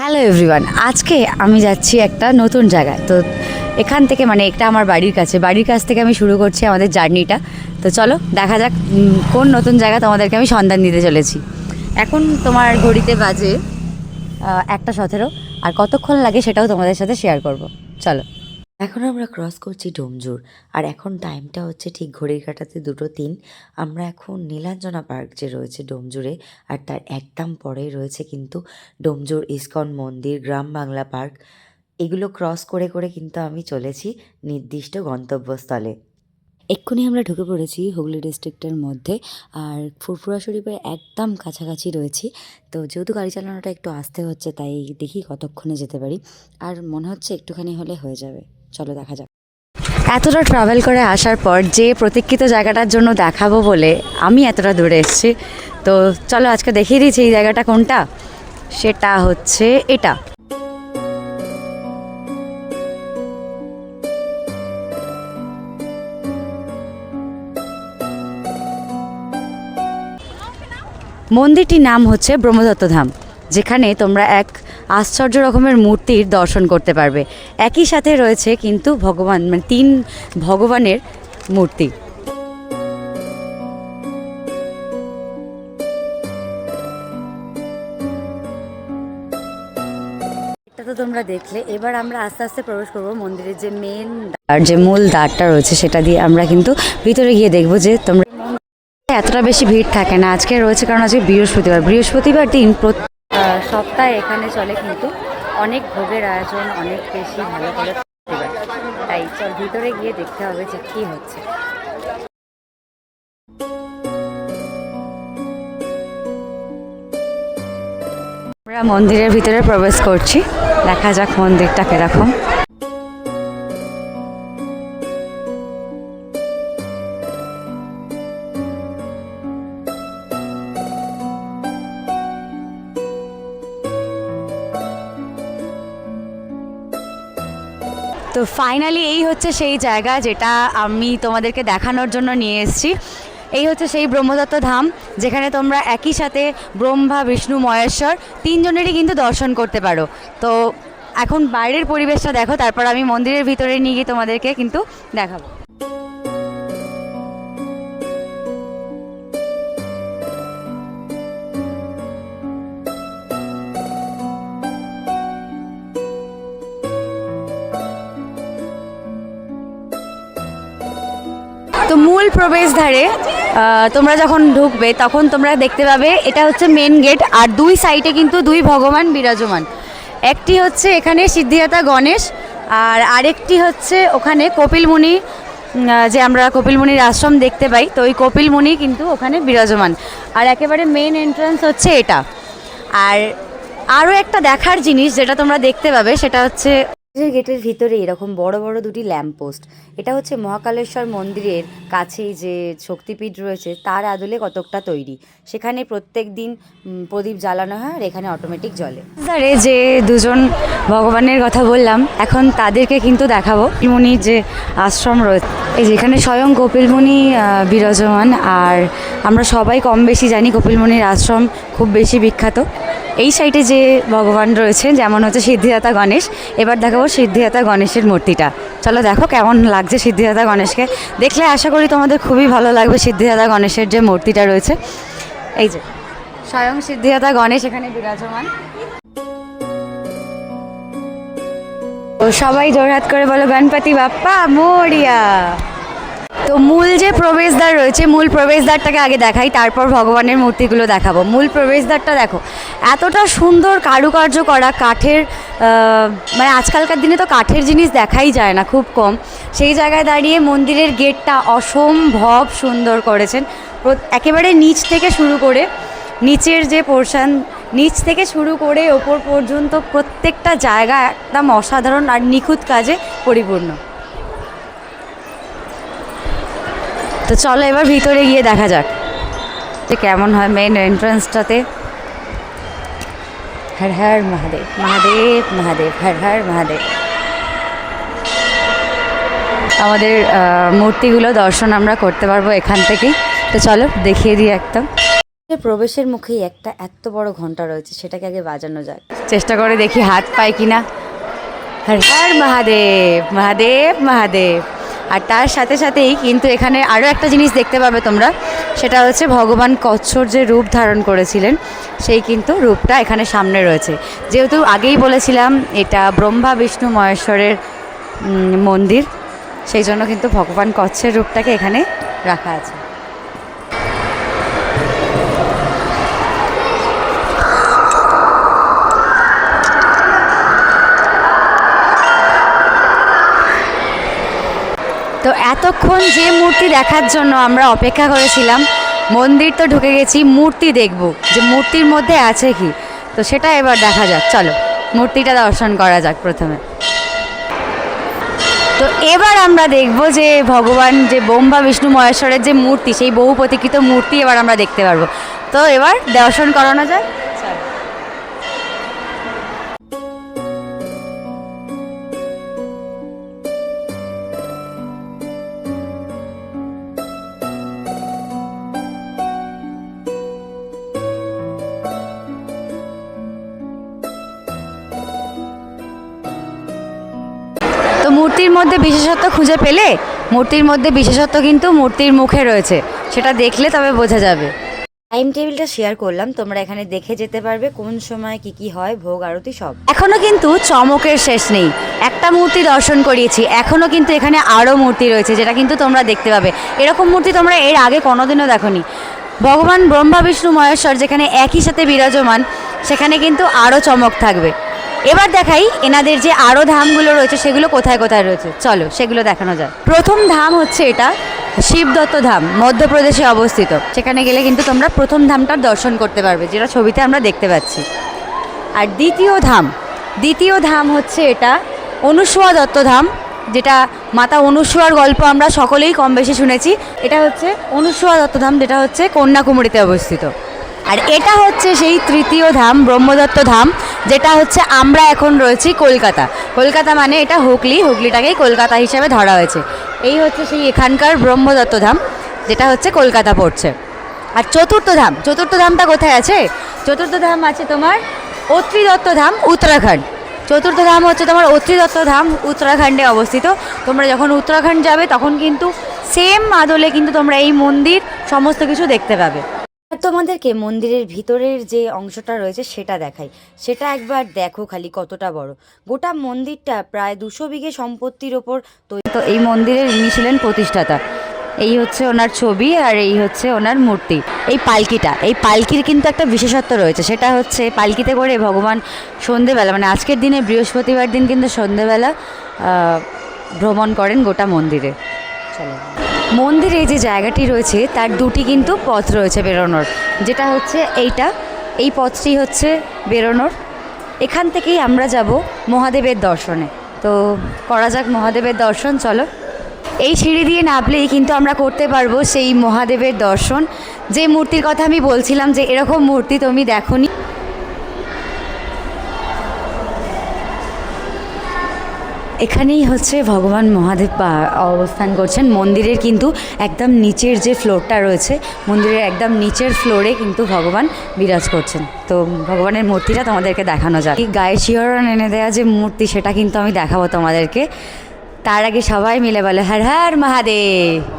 Hello everyone আজকে আমি যাচ্ছি একটা নতুন জায়গায়। তো এখান থেকে মানে এটা আমার বাড়ির কাছে। বাড়ির কাছ থেকে আমি শুরু করছি আমাদের জার্নিটা। তো চলো, দেখা যাক কোন নতুন জায়গা তোমাদেরকে আমি সন্ধান দিতে চলেছি। এখন তোমার ঘড়িতে বাজে একটা সতেরো। আর কতক্ষণ লাগে সেটাও তোমাদের সাথে শেয়ার করব। চলো। এখন আমরা ক্রস করছি ডোমজুর। আর এখন টাইমটা হচ্ছে ঠিক ঘড়ির কাটাতে দুটো তিন। আমরা এখন নীলাঞ্জনা পার্ক যে রয়েছে ডোমজুরে, আর তার একদম পরেই রয়েছে কিন্তু ডোমজুর ইস্কন মন্দির, গ্রাম বাংলা পার্ক এগুলো ক্রস করে করে কিন্তু আমি চলেছি নির্দিষ্ট গন্তব্যস্থলে। এক্ষুনি আমরা ঢুকে পড়েছি হুগলি ডিস্ট্রিক্টের মধ্যে, আর ফুরফুরা শরীফের একদম কাছাকাছি রয়েছি। তো যেহেতু গাড়ি চালানোটা একটু আসতে হচ্ছে, তাই দেখি কতক্ষণে যেতে পারি। আর মনে হচ্ছে একটুখানি হলে হয়ে যাবে। চলো দেখা যাক। এতটা ট্রাভেল করে আসার পর যে প্রতীক্ষিত জায়গাটার জন্য দেখাবো বলে আমি এতটা দূরে এসেছি। তো চলো আজকে দেখিয়ে দিচ্ছি এই জায়গাটা কোনটা। সেটা হচ্ছে এটা। মন্দিরটির নাম হচ্ছে ব্রহ্মদত্ত ধাম। যেখানে তোমরা এক আশ্চর্য রকমের মূর্তির দর্শন করতে পারবে। একই সাথে রয়েছে কিন্তু ভগবান মানে তিন ভগবানের মূর্তি। তো তোমরা দেখলে। এবার আমরা আস্তে আস্তে প্রবেশ করব মন্দিরের যে মেন আর যে মূল দ্বারটা রয়েছে সেটা দিয়ে আমরা কিন্তু ভিতরে গিয়ে দেখব যে তোমরা এতটা বেশি ভিড় থাকে না। আজকে রয়েছে কারণ আজকে বৃহস্পতিবার। বৃহস্পতিবার দিন প্রত- আহ, সপ্তাহে এখানে চলে কিন্তু অনেক ভোগের আয়োজন, অনেক বেশি ভালো করে তাই চল ভিতরে গিয়ে দেখতে হবে যে কি হচ্ছে। আমরা মন্দিরের ভিতরে প্রবেশ করছি। দেখা যাক মন্দিরটা কীরকম। তো ফাইনালি এই হচ্ছে সেই জায়গা যেটা আমি তোমাদেরকে দেখানোর জন্য নিয়ে এসেছি। এই হচ্ছে সেই ব্রহ্মদত্ত ধাম, যেখানে তোমরা একই সাথে ব্রহ্মা, বিষ্ণু, মহেশ্বর তিনজনেরই কিন্তু দর্শন করতে পারো। তো এখন বাইরের পরিবেশটা দেখো, তারপর আমি মন্দিরের ভিতরে নিয়ে গিয়ে তোমাদেরকে কিন্তু দেখাবো। প্রবেশদ্বারে তোমরা যখন ঢুকবে, তখন তোমরা দেখতে পাবে এটা হচ্ছে মেন গেট আর দুই সাইডে কিন্তু দুই ভগবান বিরাজমান। একটি হচ্ছে এখানে সিদ্ধিদাতা গণেশ আর আরেকটি হচ্ছে ওখানে কপিলমুনি যে আমরা কপিলমুনির আশ্রম দেখতে পাই, তো ওই কপিলমুনি কিন্তু ওখানে বিরাজমান। আর একেবারে মেন এন্ট্রান্স হচ্ছে এটা। আর আরও একটা দেখার জিনিস যেটা তোমরা দেখতে পাবে, সেটা হচ্ছে মন্দিরের গেটের ভিতরে এরকম বড় বড় দুটি ল্যাম্পপোস্ট এটা হচ্ছে মহাকালেশ্বর মন্দিরের কাছেই যে শক্তিপীঠ রয়েছে, তার আদলে কতকটা তৈরি। সেখানে প্রত্যেক দিন প্রদীপ জ্বালানো হয় আর এখানে অটোমেটিক জ্বলে। ধারে যে দুজন ভগবানের কথা বললাম, এখন তাদেরকে কিন্তু দেখাবো। কপিলমুনির যে আশ্রম রয়েছে এই যেখানে স্বয়ং কপিলমুনি বিরাজমান, আর আমরা সবাই কম বেশি জানি কপিলমুনির আশ্রম, খুব বেশি বিখ্যাত। এই সাইডে যে ভগবান রয়েছেন, যেমন হচ্ছে সিদ্ধিদাতা গণেশ, এবার দেখাবো সিদ্ধিদাতা গণেশের মূর্তিটা। চলো দেখো কেমন লাগছে সিদ্ধিদাতা গণেশকে। দেখলে আশা করি তোমাদের খুবই ভালো লাগবে সিদ্ধিদাতা গণেশের যে মূর্তিটা রয়েছে। এই যে, স্বয়ং সিদ্ধিদাতা গণেশ এখানে বিরাজমান। তো সবাই জোরহাত করে বলো, গণপতি বাপ্পা, মোরিয়া! তো মূল যে প্রবেশদ্বার রয়েছে, মূল প্রবেশদ্বারটাকে আগে দেখাই, তারপর ভগবানের মূর্তিগুলো দেখাবো। মূল প্রবেশদ্বারটা দেখো, এতটা সুন্দর কারুকার্য করা, কাঠের মানে আজকালকার দিনে তো কাঠের জিনিস দেখাই যায় না, খুব কম। সেই জায়গায় দাঁড়িয়ে মন্দিরের গেটটা অসম্ভব সুন্দর করেছেন। একেবারে নিচ থেকে শুরু করে, নিচের যে পোর্শন নিচ থেকে শুরু করে ওপর পর্যন্ত প্রত্যেকটা জায়গা একদম অসাধারণ আর নিখুঁত কাজে পরিপূর্ণ। তো চলো এবার ভিতরে গিয়ে দেখা যাক যে কেমন হয় মেন এন্ট্রান্সটাতে হর হর মহাদেব মহাদেব মহাদেব হর হর মহাদেব। আমাদের মূর্তিগুলো দর্শন আমরা করতে পারব এখান থেকেই। তো চলো দেখিয়ে দিই একদম প্রবেশের মুখেই একটা এত বড় ঘণ্টা রয়েছে সেটাকে আগে বাজানো যাক। চেষ্টা করে দেখি হাত পাই কিনা। হর হর মহাদেব মহাদেব মহাদেব। আর তার সাথে সাথেই কিন্তু এখানে আরও একটা জিনিস দেখতে পাবে তোমরা। সেটা হচ্ছে ভগবান কচ্ছর যে রূপ ধারণ করেছিলেন, সেই কিন্তু রূপটা এখানে সামনে রয়েছে। যেহেতু আগেই বলেছিলাম, এটা ব্রহ্মা, বিষ্ণু, মহেশ্বরের মন্দির, সেই জন্য কিন্তু ভগবান কচ্ছের রূপটাকে এখানে রাখা আছে। তো এতক্ষণ যে মূর্তি দেখার জন্য আমরা অপেক্ষা করেছিলাম, মন্দির তো ঢুকে গেছি, মূর্তি দেখব যে মূর্তির মধ্যে আছে কি। তো সেটা এবার দেখা যাক, চলো, মূর্তিটা দর্শন করা যাক প্রথমে। তো এবার আমরা দেখব যে ভগবান, যে ব্রহ্মা, বিষ্ণু, মহেশ্বরের যে মূর্তি, সেই বহু প্রতীক্ষিত মূর্তি এবার আমরা দেখতে পারব। তো এবার দর্শন করানো যাক। মূর্তির মধ্যে বিশেষত্ব খুঁজে পেলে মূর্তির মধ্যে বিশেষত্ব কিন্তু মূর্তির মুখে রয়েছে। সেটা দেখলে তবে বোঝা যাবে। টাইম টেবিলটা শেয়ার করলাম। তোমরা এখানে দেখে যেতে পারবে কোন সময় কি কি হয় ভোগ আরতি সব। এখনও কিন্তু চমকের শেষ নেই। একটা মূর্তি দর্শন করিয়েছি। এখনও কিন্তু এখানে আরও মূর্তি রয়েছে যেটা কিন্তু তোমরা দেখতে পাবে। এরকম মূর্তি তোমরা এর আগে কোনোদিনও দেখোনি। ভগবান ব্রহ্মা বিষ্ণু মহেশ্বর যেখানে একই সাথে বিরাজমান সেখানে কিন্তু আরও চমক থাকবে। এবার দেখাই এনাদের যে আরও ধামগুলো রয়েছে, সেগুলো কোথায় কোথায় রয়েছে। চলো, সেগুলো দেখানো যায় প্রথম ধাম হচ্ছে এটা, শিবদত্ত ধাম, মধ্যপ্রদেশে অবস্থিত। সেখানে গেলে কিন্তু তোমরা প্রথম ধামটার দর্শন করতে পারবে, যেটা ছবিতে আমরা দেখতে পাচ্ছি। আর দ্বিতীয় ধাম দ্বিতীয় ধাম হচ্ছে এটা অনুসুয়া দত্ত ধাম, যেটা মাতা অনুসুয়ার গল্প আমরা সকলেই কম বেশি শুনেছি। এটা হচ্ছে অনুসুয়া দত্ত ধাম, যেটা হচ্ছে কন্যাকুমারীতে অবস্থিত। আর এটা হচ্ছে সেই তৃতীয় ধাম, ব্রহ্মদত্ত ধাম, যেটা হচ্ছে আমরা এখন রয়েছি কলকাতা। কলকাতা মানে এটা হুগলি, হুগলিটাকেই কলকাতা হিসাবে ধরা হয়েছে। এই হচ্ছে সেই এখানকার ব্রহ্মদত্ত ধাম, যেটা হচ্ছে কলকাতা পড়ছে। আর চতুর্থ ধাম, চতুর্থ ধামটা কোথায় আছে? চতুর্থ ধাম আছে তোমার অত্রি দত্ত ধাম, উত্তরাখণ্ড। চতুর্থ ধাম হচ্ছে তোমার অত্রি দত্ত ধাম, উত্তরাখণ্ডে অবস্থিত। তোমরা যখন উত্তরাখণ্ড যাবে, তখন কিন্তু সেম আদলে কিন্তু তোমরা এই মন্দির, সমস্ত কিছু দেখতে পাবে। তোমাদেরকে মন্দিরের ভিতরের যে অংশটা রয়েছে সেটা দেখাই। সেটা একবার দেখো খালি কতটা বড়। গোটা মন্দিরটা প্রায় দুশো বিঘে সম্পত্তির ওপর তো এই মন্দিরের ইনি ছিলেন প্রতিষ্ঠাতা। এই হচ্ছে ওনার ছবি আর এই হচ্ছে ওনার মূর্তি। এই পালকিটা, এই পালকির কিন্তু একটা বিশেষত্ব রয়েছে। সেটা হচ্ছে পালকিতে করে ভগবান সন্ধেবেলা মানে আজকের দিনে বৃহস্পতিবার দিন কিন্তু সন্ধেবেলা ভ্রমণ করেন গোটা মন্দিরে। চলো। মন্দিরে যে জায়গাটি রয়েছে, তার দুটি কিন্তু পথ রয়েছে বেরোনোর। যেটা হচ্ছে এইটা, এই পথটি হচ্ছে বেরোনোর। এখান থেকেই আমরা যাব মহাদেবের দর্শনে। তো করা যাক মহাদেবের দর্শন, চলো। এই সিঁড়ি দিয়ে নামলেই কিন্তু আমরা করতে পারব সেই মহাদেবের দর্শন। যে মূর্তির কথা আমি বলছিলাম যে এরকম মূর্তি তুমি দেখোনি। এখানেই হচ্ছে ভগবান মহাদেব অবস্থান করছেন। মন্দিরের কিন্তু একদম নিচের যে ফ্লোরটা রয়েছে, মন্দিরের একদম নিচের ফ্লোরে কিন্তু ভগবান বিরাজ করছেন। তো ভগবানের মূর্তিটা তোমাদেরকে দেখানো যায় গায়ে শিহরণ এনে দেওয়া যে মূর্তি, সেটা কিন্তু আমি দেখাবো তোমাদেরকে। তার আগে সবাই মিলে বলে, হর হর মহাদেব!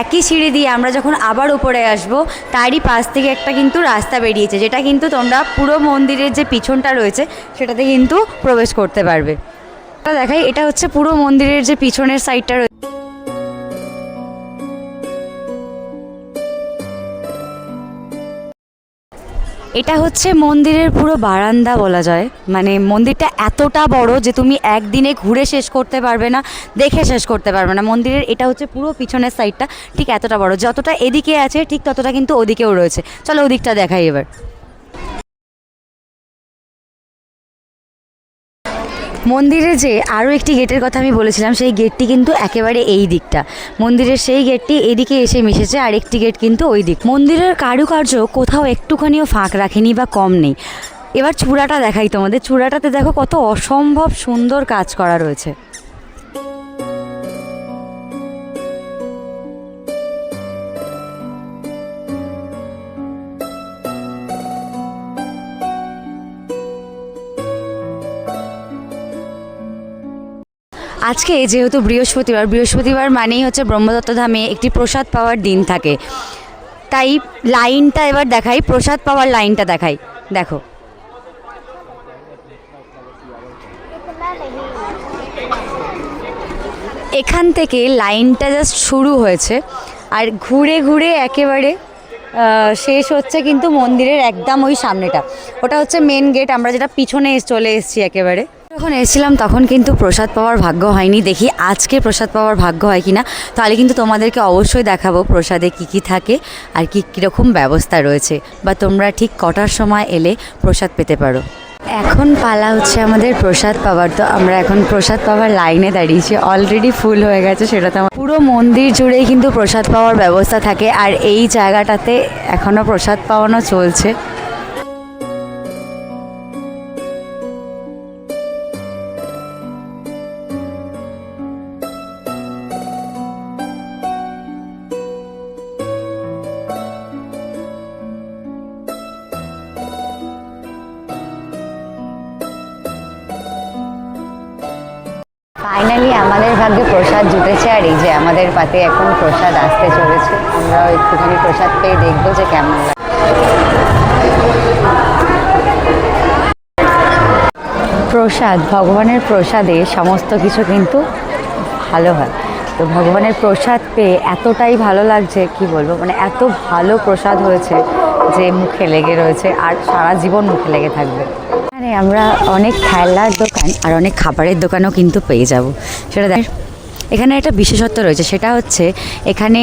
একই সিঁড়ি দিয়ে আমরা যখন আবার উপরে আসব, তারই পাশ থেকে একটা কিন্তু রাস্তা বেরিয়েছে, যেটা কিন্তু তোমরা পুরো মন্দিরের যে পিছনটা রয়েছে, সেটাতে কিন্তু প্রবেশ করতে পারবে। দেখাই, এটা হচ্ছে পুরো মন্দিরের যে পিছনের সাইডটা রয়েছে এটা হচ্ছে মন্দিরের পুরো বারান্দা বলা যায়। মানে মন্দিরটা এতটা বড় যে তুমি একদিনে ঘুরে শেষ করতে পারবে না, দেখে শেষ করতে পারবে না। মন্দিরের এটা হচ্ছে পুরো পিছনের সাইডটা ঠিক এতটা বড়। যতটা এদিকে আছে ঠিক ততটা কিন্তু ওদিকেও রয়েছে। চলো ওদিকটা দেখাই এবার। মন্দিরে যে আরও একটি গেটের কথা আমি বলেছিলাম, সেই গেটটি কিন্তু একেবারে এই দিকটা। মন্দিরের সেই গেটটি এদিকে এসে মিশেছে আর একটি গেট কিন্তু ওই দিক। মন্দিরের কারুকার্য কোথাও একটুখানিও ফাঁক রাখেনি বা কম নেই। এবার চূড়াটা দেখাই তোমাদের। চূড়াটাতে দেখো কত অসম্ভব সুন্দর কাজ করা রয়েছে। আজকে যেহেতু বৃহস্পতিবার বৃহস্পতিবার মানেই হচ্ছে ব্রহ্মদত্ত ধামে একটি প্রসাদ পাওয়ার দিন থাকে। তাই লাইনটা এবার দেখাই, প্রসাদ পাওয়ার লাইনটা দেখাই। দেখো। এখান থেকে লাইনটা জাস্ট শুরু হয়েছে। আর ঘুরে ঘুরে একেবারে শেষ হচ্ছে কিন্তু মন্দিরের একদম ওই সামনেটা। ওটা হচ্ছে মেন গেট আমরা যেটা পিছনে চলে এসেছি একেবারে। যখন এসেছিলাম, তখন কিন্তু প্রসাদ পাওয়ার ভাগ্য হয়নি। দেখি আজকে প্রসাদ পাওয়ার ভাগ্য হয় কিনা। তাহলে কিন্তু তোমাদেরকে অবশ্যই দেখাবো প্রসাদে কি কি থাকে আর কি কীরকম ব্যবস্থা রয়েছে। বা তোমরা ঠিক কটার সময় এলে প্রসাদ পেতে পারো। এখন পালা হচ্ছে আমাদের প্রসাদ পাওয়ার। তো আমরা এখন প্রসাদ পাওয়ার লাইনে দাঁড়িয়েছি। অলরেডি ফুল হয়ে গেছে, সেটা তো পুরো মন্দির জুড়েই কিন্তু প্রসাদ পাওয়ার ব্যবস্থা থাকে। আর এই জায়গাটাতে এখনও প্রসাদ পাওয়ানো চলছে। ফাইনালি আমাদের ভাগ্যে প্রসাদ জুটেছে, আর এই যে আমাদের পাতে এখন প্রসাদ আসতে চলেছে। আমরাও একটুখানি প্রসাদ পেয়ে দেখব যে কেমন লাগে। প্রসাদ, ভগবানের প্রসাদে সমস্ত কিছু কিন্তু ভালো হয়। তো ভগবানের প্রসাদ পেয়ে এতটাই ভালো লাগছে, কি বলব? মানে এত ভালো প্রসাদ হয়েছে যে মুখে লেগে রয়েছে, আর সারা জীবন মুখে লেগে থাকবে। এখানে আমরা অনেক খেলার দোকান আর অনেক খাবারের দোকানও কিন্তু পেয়ে যাব। সেটা দেখ, এখানে একটা বিশেষত্ব রয়েছে, সেটা হচ্ছে এখানে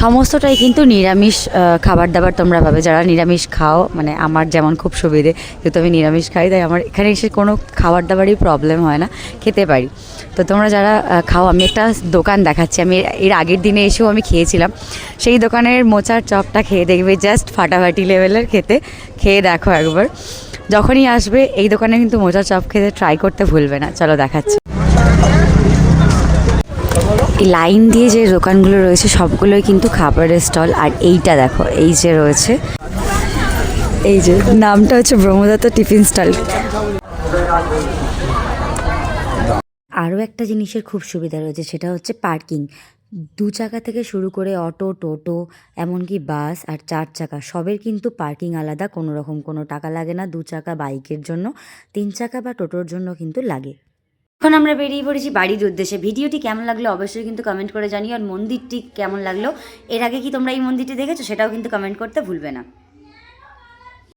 সমস্তটাই কিন্তু নিরামিষ খাবার দাবার তোমরা পাবে। যারা নিরামিষ খাও মানে আমার যেমন খুব সুবিধে যেহেতু আমি নিরামিষ খাই, তাই আমার এখানে এসে কোনো খাবার দাবারই প্রবলেম হয় না, খেতে পারি। তো তোমরা যারা খাও, আমি একটা দোকান দেখাচ্ছি। আমি এর আগের দিনে এসেও আমি খেয়েছিলাম। সেই দোকানের মোচার চপটা খেয়ে দেখবে জাস্ট ফাটাফাটি লেভেলের খেতে। খেয়ে দেখো একবার। যখনই আসবে, এই দোকানে কিন্তু মোচার চপ খেতে ট্রাই করতে ভুলবে না। চলো দেখাচ্ছি। এই লাইন দিয়ে যে দোকানগুলো রয়েছে, সবগুলোই কিন্তু খাবারের স্টল আর এইটা দেখো, এই যে রয়েছে, এই যে নামটা হচ্ছে ব্রহ্মদত্ত টিফিন স্টল। আরও একটা জিনিসের খুব সুবিধা রয়েছে, সেটা হচ্ছে পার্কিং দু চাকা থেকে শুরু করে অটো, টোটো, এমনকি বাস আর চার চাকা, সবের কিন্তু পার্কিং আলাদা, কোনো রকম কোনো টাকা লাগে না। দু চাকা বাইকের জন্য, তিন চাকা বা টোটোর জন্য কিন্তু লাগে। এখন আমরা বেরিয়ে পড়েছি বাড়ির উদ্দেশ্যে। ভিডিওটি কেমন লাগল অবশ্যই কিন্তু কমেন্ট করে জানিও, আর মন্দিরটি কেমন লাগল, এর আগে কি তোমরা এই মন্দিরটি দেখেছ সেটাও কিন্তু কমেন্ট করতে ভুলবে না।